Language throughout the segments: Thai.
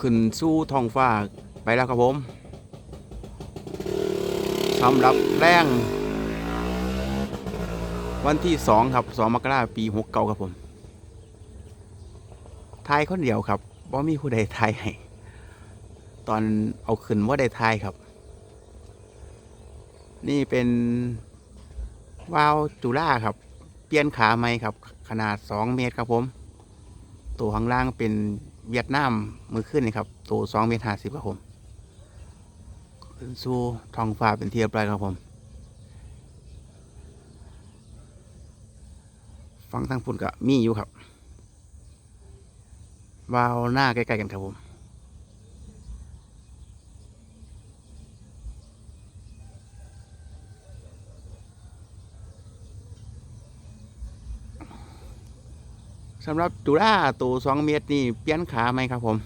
ขึ้นสู้ท้องฟ้าไปแล้วครับผมสำหรับแรงวันที่สองครับสองมกราปีหกเก้าครับผมทายคนเดียวครับบ่มีผู้ใดทายให้ตอนเอาขึ้นว่าได้ทายครับ นี่เป็นวาวจุล่าครับ เปลี่ยนขาไหมครับ ขนาด2เมตรครับผม ตัวข้างล่างเป็น เวียดนามมือขึ้นนี่ครับตัว2เมตรห้าสิบครับผมขึ้นสู่ทองฟ้าเป็นเทียบไรครับผมฟังทางฝุ่นก็มีอยู่ครับวาวหน้าใกล้ๆกันครับผม สำหรับจุฬาตัวสองเมตรนี่เปลี่ยนขาไหมครับผม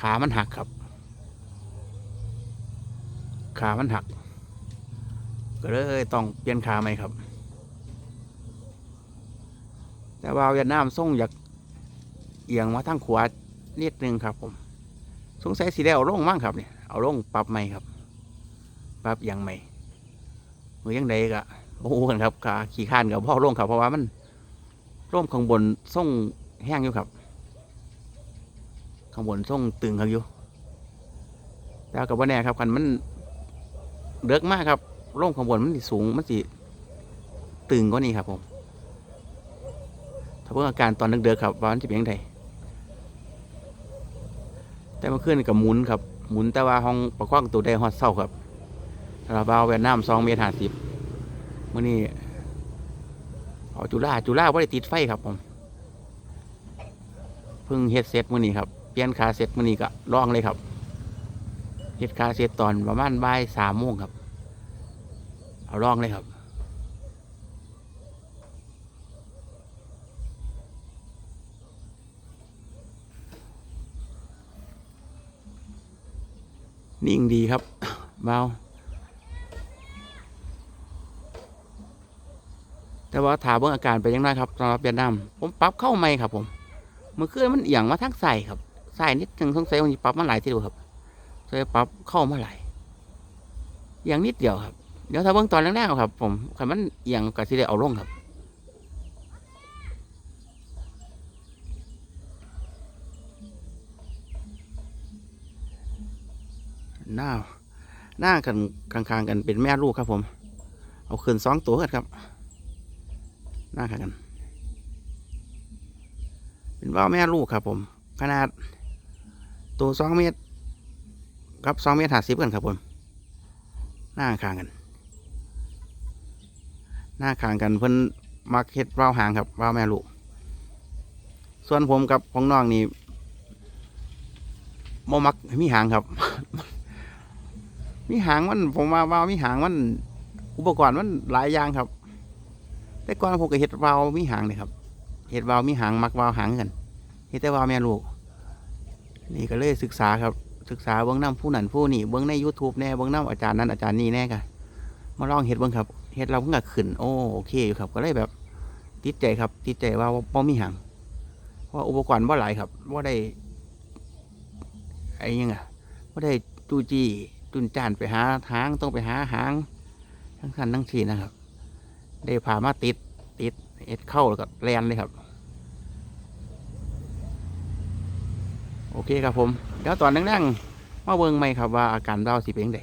ขามันหักครับ ขามันหัก ก็เลยต้องเปลี่ยนขาไหมครับ แต่ว่าเวียดนามส่งอยากเอียงมาทางขวานิดนึงครับ ผม สงสัยสีได้เอาลงมั่งครับเนี่ยเอาลงปรับไหมครับ ปรับเอียงไหมมือยังไดก็โอ้โหครับขาขี่ข้านกับพ่อลงครับเพราะว่ามัน ร่มข้างบนส่งแห้งอยู่ครับ ข้างบนส่งตึงครับอยู่แล้วกับว่าแน่ครับคันมันเดือกมากครับร่มข้างบนมันสูงมันสิตึงกว่านี้ครับผม ถ้าเพิ่งอาการตอนเดือกๆครับว่ามันจะเป็นยังไงแต่เมื่อคืนกับหมุนครับหมุนแต่ว่าห้องประคองตัวได้ฮอดเศร้าครับสำหรับเอาเวียดนามสองเมตรห้าสิบมื่อนี้ อจุฬาจุฬาว่าได้ติดไฟครับผมเพิ่งเฮ็ดเสร็จมื้อนี้ครับเปลี่ยนขาเสร็จมื้อนี้ก็ลองเลยครับเฮ็ดขาเสร็จตอนประมาณบ่ายสามโมงครับ เอาลองเลยครับนิ่งดีครับเบา แต่ว่าถามเบิ่งอาการไปยังไงครับสำหรับเวียดนามผมปรับเข้าไม่ครับ ผมเมื่อคืนมันเอียงมาทางใส่ครับใส่นิดนึงสงสัยมันสิปรับมาหลายที่ดูครับเลยปรับเข้ามาหลายเอียงนิดเดียวครับ เดี๋ยวถ้าเบิ่งตอนแรกๆครับ ผมคันมันเอียงก็สิได้เอาลงครับหน้าหน้ากันข้างๆกันเป็นแม่ลูกครับ ผม เอาคืนสองตัวกันครับ น้ากันเป็นว่าวแม่ลูกครับผม ขนาดตัวสองเมตรกับสองเมตรห้าสิบกันครับผม หน้าคางกัน หน้าคางกันเพิ่นมักเฮ็ดว่าวหางครับว่าวแม่ลูก ส่วนผมกับของน้องนี่โมมักมีหางครับ มีหางมันผมว่าว่าวมีหางมัน อุปกรณ์มันหลายอย่างครับ แต่ก่อนผมก็เห็ดวาวมีหางเลยครับเห็ดวาวมีหางมักวาวหางกันเห็ดแต่วาวแม่ลูก นี่ก็เลยศึกษาครับ ศึกษาเบื้องน้ำผู้นั่นผู้นี่เบื้องใน YouTube แน่เบื้องน้ำอาจารย์นั้นอาจารย์นี่แน่กันมาลองเห็ดเบื้องครับเห็ดเราเพิ่งก็ขึ้นโอ้โอเคอยู่ครับก็เลยแบบติดใจครับติดใจว่าบ่มีหางเพราะอุปกรณ์บ่าหลายครับว่าได้ไอ้ยังไงว่าได้จูจี้จุนจานไปหาหางต้องไปหาหางทั้งคันทั้งทีนะครับ ได้พามาติดติดเอ็ดเข้าแล้วก็แลนเลยครับ โอเคครับผม เดี๋ยวตอนนั่งๆมาเบิ่งไหมครับว่าอาการเราสิเป็นยังไง